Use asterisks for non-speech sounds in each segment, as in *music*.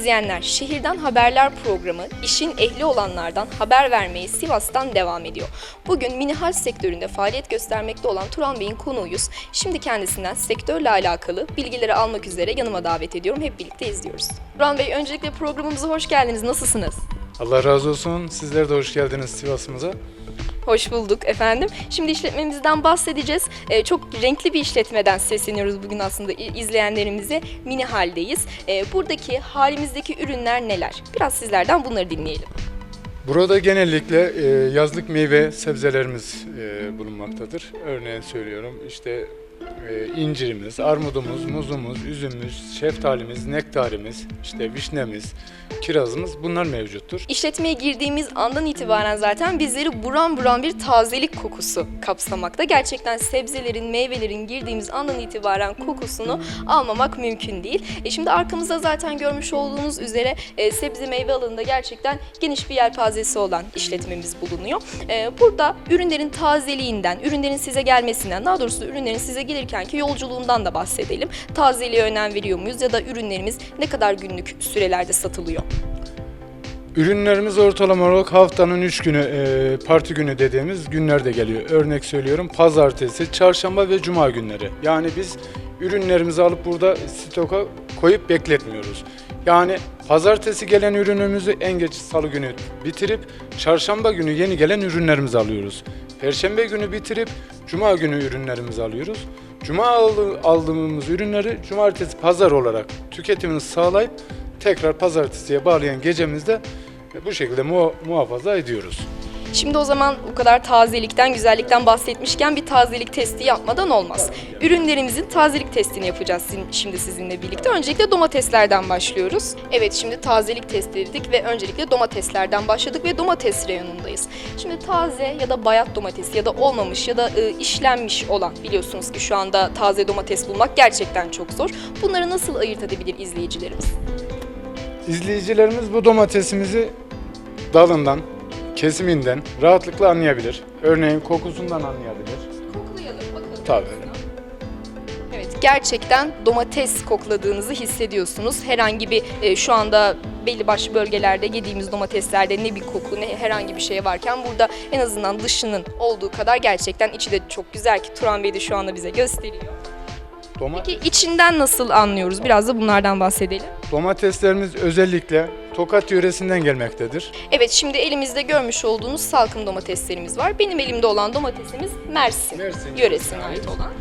izleyenler, Şehirden Haberler programı işin ehli olanlardan haber vermeyi Sivas'tan devam ediyor. Bugün minihal sektöründe faaliyet göstermekte olan Turan Bey'in konuğuyuz. Şimdi kendisinden sektörle alakalı bilgileri almak üzere yanıma davet ediyorum. Hep birlikte izliyoruz. Turan Bey öncelikle programımıza hoş geldiniz. Nasılsınız? Allah razı olsun. Sizler de hoş geldiniz Sivas'ımıza. Hoş bulduk efendim. Şimdi işletmemizden bahsedeceğiz. Ee, çok renkli bir işletmeden sesleniyoruz bugün aslında izleyenlerimize. Mini haldeyiz. Ee, buradaki halimizdeki ürünler neler? Biraz sizlerden bunları dinleyelim. Burada genellikle e, yazlık meyve sebzelerimiz e, bulunmaktadır. Örneğin söylüyorum işte e, incirimiz, armudumuz, muzumuz, üzümümüz, şeftalimiz, nektarimiz, işte vişnemiz, kirazımız bunlar mevcuttur. İşletmeye girdiğimiz andan itibaren zaten bizleri buran buran bir tazelik kokusu kapsamakta. Gerçekten sebzelerin, meyvelerin girdiğimiz andan itibaren kokusunu almamak mümkün değil. E şimdi arkamızda zaten görmüş olduğunuz üzere e, sebze meyve alanında gerçekten geniş bir yelpazesi olan işletmemiz bulunuyor. E, burada ürünlerin tazeliğinden, ürünlerin size gelmesinden, daha doğrusu ürünlerin size gelirkenki yolculuğundan da bahsedelim. Tazeliğe önem veriyor muyuz ya da ürünlerimiz ne kadar günlük sürelerde satılıyor? Ürünlerimiz ortalama olarak haftanın 3 günü e, parti günü dediğimiz günlerde geliyor. Örnek söylüyorum pazartesi, çarşamba ve cuma günleri. Yani biz ürünlerimizi alıp burada stoka koyup bekletmiyoruz. Yani pazartesi gelen ürünümüzü en geç salı günü bitirip çarşamba günü yeni gelen ürünlerimizi alıyoruz. Perşembe günü bitirip cuma günü ürünlerimizi alıyoruz. Cuma aldı- aldığımız ürünleri cumartesi pazar olarak tüketimini sağlayıp tekrar pazartesiye bağlayan gecemizde bu şekilde mu- muhafaza ediyoruz. Şimdi o zaman o kadar tazelikten, güzellikten bahsetmişken bir tazelik testi yapmadan olmaz. Ürünlerimizin tazelik testini yapacağız şimdi sizinle birlikte. Öncelikle domateslerden başlıyoruz. Evet şimdi tazelik testi dedik ve öncelikle domateslerden başladık ve domates reyonundayız. Şimdi taze ya da bayat domates ya da olmamış ya da e, işlenmiş olan biliyorsunuz ki şu anda taze domates bulmak gerçekten çok zor. Bunları nasıl ayırt edebilir izleyicilerimiz? İzleyicilerimiz bu domatesimizi dalından, kesiminden rahatlıkla anlayabilir. Örneğin kokusundan anlayabilir. Koklayalım bakalım. Tabii. Evet, gerçekten domates kokladığınızı hissediyorsunuz. Herhangi bir e, şu anda belli başlı bölgelerde yediğimiz domateslerde ne bir koku ne herhangi bir şey varken burada en azından dışının olduğu kadar gerçekten içi de çok güzel ki Turan Bey de şu anda bize gösteriyor. Domates, Peki içinden nasıl anlıyoruz? Biraz da bunlardan bahsedelim. domateslerimiz özellikle Tokat yöresinden gelmektedir. Evet şimdi elimizde görmüş olduğunuz salkım domateslerimiz var. Benim elimde olan domatesimiz Mersin, Mersin yöresine ait olan.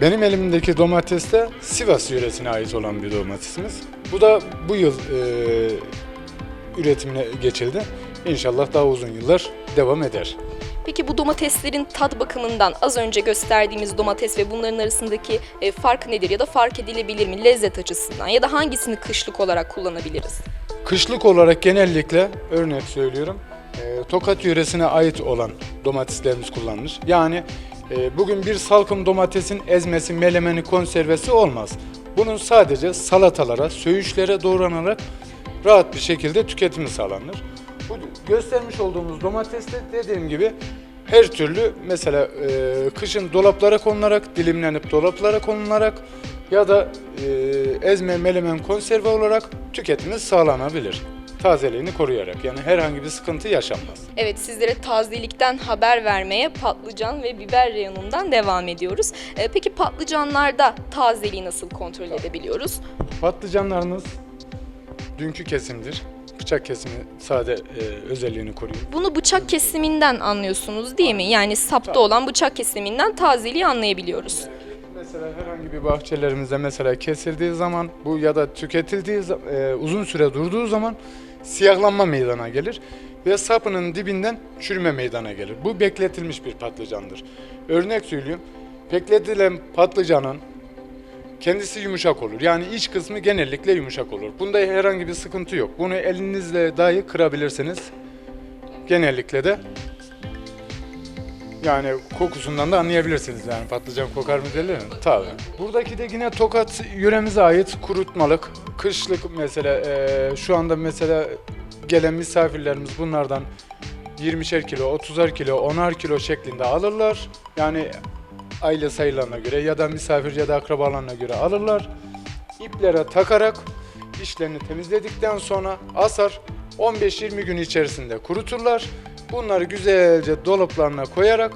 Benim elimdeki domates de Sivas yöresine ait olan bir domatesimiz. Bu da bu yıl e, üretimine geçildi. İnşallah daha uzun yıllar devam eder. Peki bu domateslerin tat bakımından az önce gösterdiğimiz domates ve bunların arasındaki e, fark nedir ya da fark edilebilir mi lezzet açısından ya da hangisini kışlık olarak kullanabiliriz? Kışlık olarak genellikle örnek söylüyorum e, Tokat yöresine ait olan domateslerimiz kullanılır. Yani e, bugün bir salkım domatesin ezmesi, melemeni, konservesi olmaz. Bunun sadece salatalara, söğüşlere doğranarak rahat bir şekilde tüketimi sağlanır. Bu göstermiş olduğumuz domates de dediğim gibi her türlü mesela e, kışın dolaplara konularak, dilimlenip dolaplara konularak ya da e, ezme, melemen, konserve olarak tüketimi sağlanabilir. Tazeliğini koruyarak yani herhangi bir sıkıntı yaşanmaz. Evet sizlere tazelikten haber vermeye patlıcan ve biber reyonundan devam ediyoruz. E, peki patlıcanlarda tazeliği nasıl kontrol edebiliyoruz? Patlıcanlarımız dünkü kesimdir. Bıçak kesimi sade e, özelliğini koruyor. Bunu bıçak kesiminden anlıyorsunuz değil mi? Yani sapta olan bıçak kesiminden tazeliği anlayabiliyoruz. Mesela herhangi bir bahçelerimizde mesela kesildiği zaman bu ya da tüketildiği za- e, uzun süre durduğu zaman siyahlanma meydana gelir ve sapının dibinden çürüme meydana gelir. Bu bekletilmiş bir patlıcandır. Örnek söyleyeyim. Bekletilen patlıcanın kendisi yumuşak olur. Yani iç kısmı genellikle yumuşak olur. Bunda herhangi bir sıkıntı yok. Bunu elinizle dahi kırabilirsiniz. Genellikle de yani kokusundan da anlayabilirsiniz yani patlıcan kokar mı derler mi? Tabii. Buradaki de yine Tokat yöremize ait kurutmalık, kışlık mesela eee, şu anda mesela gelen misafirlerimiz bunlardan 20'şer kilo, 30'ar kilo, 10'ar kilo şeklinde alırlar. Yani aile sayılarına göre ya da misafir ya da akrabalarına göre alırlar. İplere takarak işlerini temizledikten sonra asar 15-20 gün içerisinde kuruturlar. Bunları güzelce dolaplarına koyarak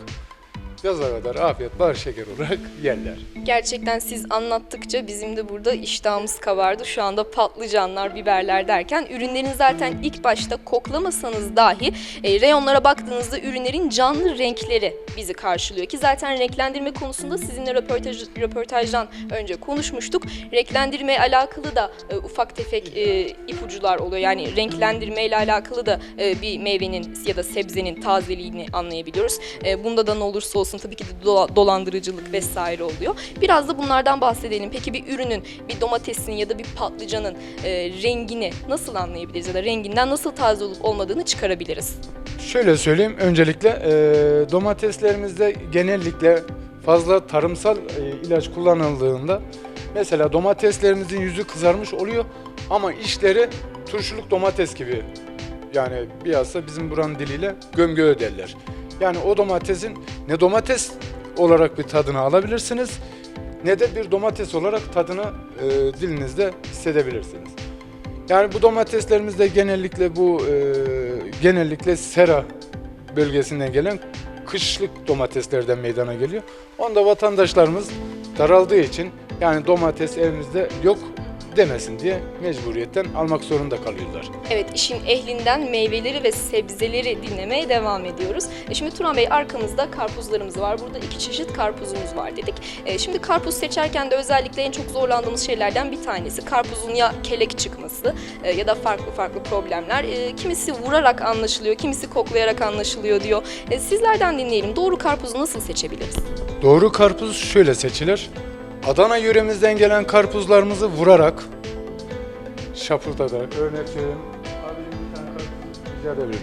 yaza kadar afiyet bar şeker olarak yerler. Gerçekten siz anlattıkça bizim de burada iştahımız kabardı. Şu anda patlıcanlar, biberler derken ürünlerin zaten ilk başta koklamasanız dahi e, reyonlara baktığınızda ürünlerin canlı renkleri bizi karşılıyor ki zaten renklendirme konusunda sizinle röportaj, röportajdan önce konuşmuştuk. Renklendirme alakalı da e, ufak tefek e, ipucular oluyor. Yani renklendirme ile alakalı da e, bir meyvenin ya da sebzenin tazeliğini anlayabiliyoruz. E, bunda da ne olursa olsun tabii ki de dola- dolandırıcılık vesaire oluyor. Biraz da bunlardan bahsedelim. Peki bir ürünün, bir domatesin ya da bir patlıcanın e, rengini nasıl anlayabiliriz ya da renginden nasıl taze olup olmadığını çıkarabiliriz? Şöyle söyleyeyim, öncelikle e, domateslerimizde genellikle fazla tarımsal e, ilaç kullanıldığında mesela domateslerimizin yüzü kızarmış oluyor ama içleri turşuluk domates gibi yani bilhassa bizim buranın diliyle gömgöğü derler. Yani o domatesin ne domates olarak bir tadını alabilirsiniz ne de bir domates olarak tadını e, dilinizde hissedebilirsiniz. Yani bu domateslerimizde genellikle bu e, genellikle sera bölgesinden gelen kışlık domateslerden meydana geliyor. Onda vatandaşlarımız daraldığı için yani domates evimizde yok demesin diye mecburiyetten almak zorunda kalıyorlar. Evet işin ehlinden meyveleri ve sebzeleri dinlemeye devam ediyoruz. E şimdi Turan Bey arkamızda karpuzlarımız var. Burada iki çeşit karpuzumuz var dedik. E şimdi karpuz seçerken de özellikle en çok zorlandığımız şeylerden bir tanesi karpuzun ya kelek çıkması e, ya da farklı farklı problemler. E, kimisi vurarak anlaşılıyor, kimisi koklayarak anlaşılıyor diyor. E, sizlerden dinleyelim. Doğru karpuzu nasıl seçebiliriz? Doğru karpuz şöyle seçilir. Adana yöremizden gelen karpuzlarımızı vurarak, şapırdatarak, örnek söyleyeyim. Abicim bir tane karpuz rica edebilir?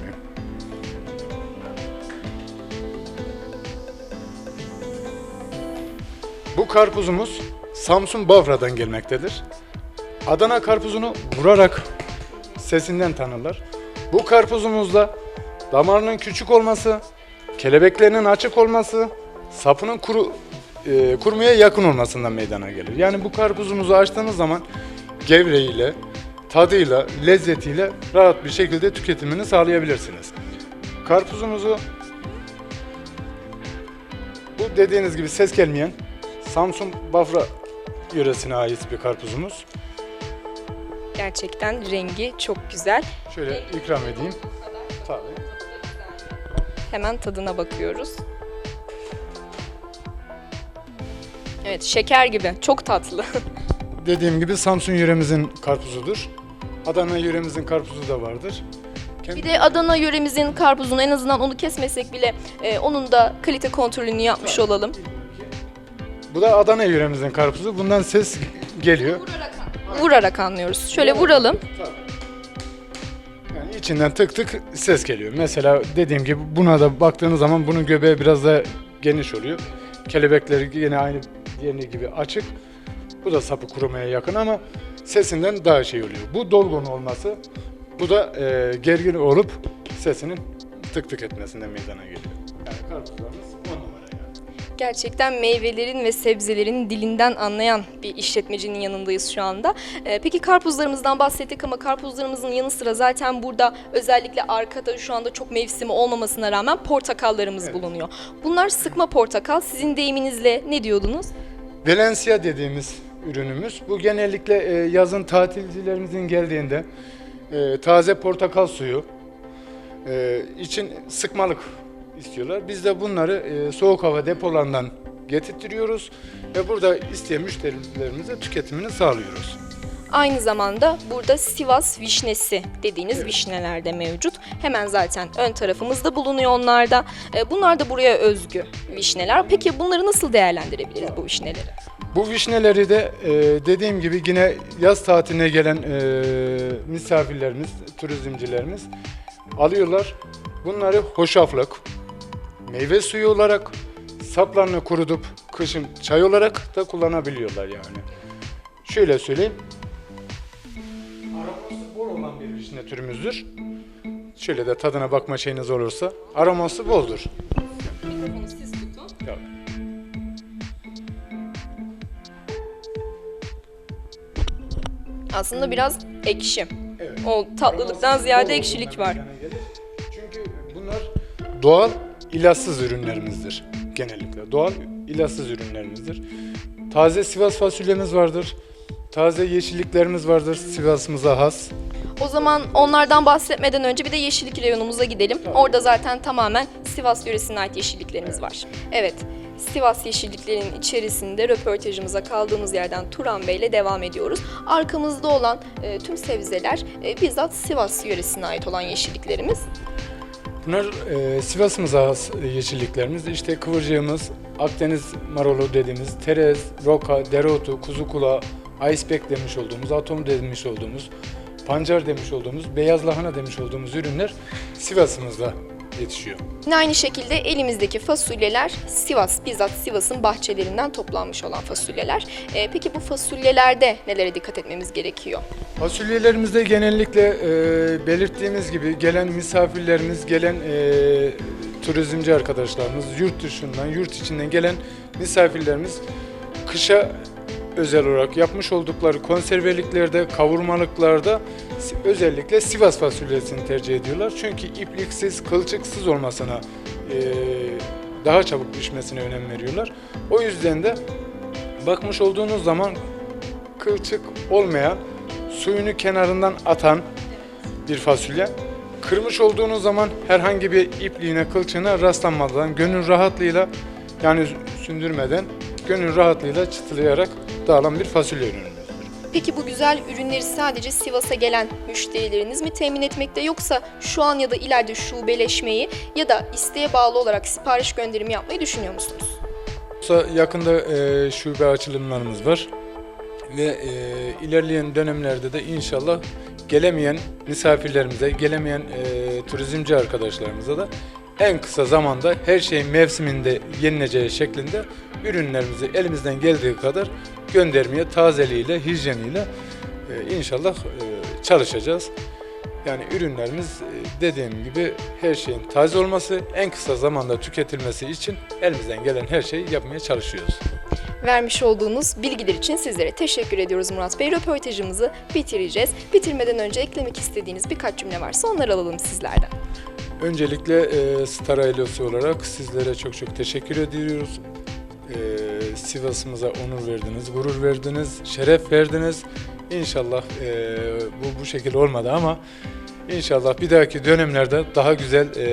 Bu karpuzumuz Samsun Bafra'dan gelmektedir. Adana karpuzunu vurarak sesinden tanırlar. Bu karpuzumuzda damarının küçük olması, kelebeklerinin açık olması, sapının kuru e, kurumaya yakın olmasından meydana gelir. Yani bu karpuzumuzu açtığınız zaman gevreğiyle, tadıyla, lezzetiyle rahat bir şekilde tüketimini sağlayabilirsiniz. Karpuzumuzu bu dediğiniz gibi ses gelmeyen Samsun Bafra yöresine ait bir karpuzumuz. Gerçekten rengi çok güzel. Şöyle ikram edeyim. Tabii. Hemen tadına bakıyoruz. Evet şeker gibi. Çok tatlı. *laughs* Dediğim gibi Samsun yöremizin karpuzudur. Adana yöremizin karpuzu da vardır. Kendi- Bir de Adana yöremizin karpuzunu en azından onu kesmesek bile e, onun da kalite kontrolünü yapmış olalım. Bu da Adana yöremizin karpuzu. Bundan ses geliyor. Vurarak anlıyoruz. Şöyle vuralım. Yani içinden tık tık ses geliyor. Mesela dediğim gibi buna da baktığınız zaman bunun göbeği biraz da geniş oluyor. Kelebekleri yine aynı diğerine gibi açık. Bu da sapı kurumaya yakın ama sesinden daha şey oluyor. Bu dolgun olması, bu da e, gergin olup sesinin tık tık etmesinden meydana geliyor. Yani karpuzlarımız on numara yani. Gerçekten meyvelerin ve sebzelerin dilinden anlayan bir işletmecinin yanındayız şu anda. E, peki karpuzlarımızdan bahsettik ama karpuzlarımızın yanı sıra zaten burada özellikle arkada şu anda çok mevsimi olmamasına rağmen portakallarımız Evet. bulunuyor. Bunlar sıkma portakal. Sizin deyiminizle ne diyordunuz? Valencia dediğimiz ürünümüz. Bu genellikle e, yazın tatilcilerimizin geldiğinde e, taze portakal suyu e, için sıkmalık istiyorlar. Biz de bunları soğuk hava depolarından getirtiyoruz ve burada isteyen müşterilerimize tüketimini sağlıyoruz. Aynı zamanda burada Sivas vişnesi dediğiniz vişneler de mevcut. Hemen zaten ön tarafımızda bulunuyor onlarda. E, Bunlar da buraya özgü vişneler. Peki bunları nasıl değerlendirebiliriz bu vişneleri? Bu vişneleri de e, dediğim gibi yine yaz tatiline gelen e, misafirlerimiz, turizmcilerimiz alıyorlar. Bunları hoşaflık, meyve suyu olarak saplarını kurutup kışın çay olarak da kullanabiliyorlar yani. Şöyle söyleyeyim. Olan bir vişne türümüzdür. Şöyle de tadına bakma şeyiniz olursa aroması boldur. Mikrofonu siz tutun. Tabii. Aslında biraz ekşi. Evet. O tatlılıktan Aroması ziyade ekşilik var. Çünkü bunlar doğal ilaçsız ürünlerimizdir genellikle. Doğal ilaçsız ürünlerimizdir. Taze Sivas fasulyemiz vardır. Taze yeşilliklerimiz vardır Sivas'ımıza has. O zaman onlardan bahsetmeden önce bir de yeşillik reyonumuza gidelim. Orada zaten tamamen Sivas yöresine ait yeşilliklerimiz var. Evet, Sivas yeşilliklerinin içerisinde röportajımıza kaldığımız yerden Turan Bey ile devam ediyoruz. Arkamızda olan e, tüm sebzeler e, bizzat Sivas yöresine ait olan yeşilliklerimiz. Bunlar e, Sivas'ımıza has yeşilliklerimiz. İşte kıvırcığımız, Akdeniz marulu dediğimiz, terez, roka, dereotu, kuzu kulağı, iceberg demiş olduğumuz, atom demiş olduğumuz, pancar demiş olduğumuz, beyaz lahana demiş olduğumuz ürünler Sivas'ımızda yetişiyor. Yine aynı şekilde elimizdeki fasulyeler Sivas, bizzat Sivas'ın bahçelerinden toplanmış olan fasulyeler. E, peki bu fasulyelerde nelere dikkat etmemiz gerekiyor? Fasulyelerimizde genellikle e, belirttiğimiz gibi gelen misafirlerimiz, gelen e, turizmci arkadaşlarımız, yurt dışından, yurt içinden gelen misafirlerimiz kışa özel olarak yapmış oldukları konserveliklerde, kavurmalıklarda özellikle Sivas fasulyesini tercih ediyorlar. Çünkü ipliksiz, kılçıksız olmasına e, daha çabuk pişmesine önem veriyorlar. O yüzden de bakmış olduğunuz zaman kılçık olmayan, suyunu kenarından atan bir fasulye. Kırmış olduğunuz zaman herhangi bir ipliğine, kılçığına rastlanmadan, gönül rahatlığıyla yani sündürmeden, gönül rahatlığıyla çıtılayarak dağılan bir fasulye ürünü. Peki bu güzel ürünleri sadece Sivas'a gelen müşterileriniz mi temin etmekte yoksa şu an ya da ileride şubeleşmeyi ya da isteğe bağlı olarak sipariş gönderimi yapmayı düşünüyor musunuz? Yoksa yakında e, şube açılımlarımız var ve e, ilerleyen dönemlerde de inşallah gelemeyen misafirlerimize, gelemeyen e, turizmci arkadaşlarımıza da en kısa zamanda her şeyin mevsiminde yenileceği şeklinde ürünlerimizi elimizden geldiği kadar göndermeye tazeliğiyle, hijyeniyle e, inşallah e, çalışacağız. Yani ürünlerimiz e, dediğim gibi her şeyin taze olması, en kısa zamanda tüketilmesi için elimizden gelen her şeyi yapmaya çalışıyoruz. Vermiş olduğunuz bilgiler için sizlere teşekkür ediyoruz Murat Bey. Röportajımızı bitireceğiz. Bitirmeden önce eklemek istediğiniz birkaç cümle varsa onları alalım sizlerden. Öncelikle e, Star ailesi olarak sizlere çok çok teşekkür ediyoruz. E, Sivas'ımıza onur verdiniz, gurur verdiniz, şeref verdiniz. İnşallah e, bu bu şekilde olmadı ama inşallah bir dahaki dönemlerde daha güzel e,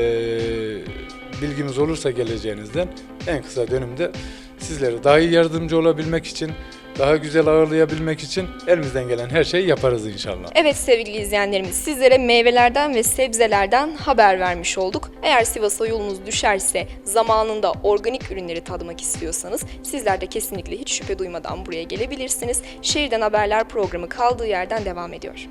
bilgimiz olursa geleceğinizden en kısa dönemde sizlere daha iyi yardımcı olabilmek için, daha güzel ağırlayabilmek için elimizden gelen her şeyi yaparız inşallah. Evet sevgili izleyenlerimiz sizlere meyvelerden ve sebzelerden haber vermiş olduk. Eğer Sivas'a yolunuz düşerse zamanında organik ürünleri tadmak istiyorsanız sizler de kesinlikle hiç şüphe duymadan buraya gelebilirsiniz. Şehirden Haberler programı kaldığı yerden devam ediyor.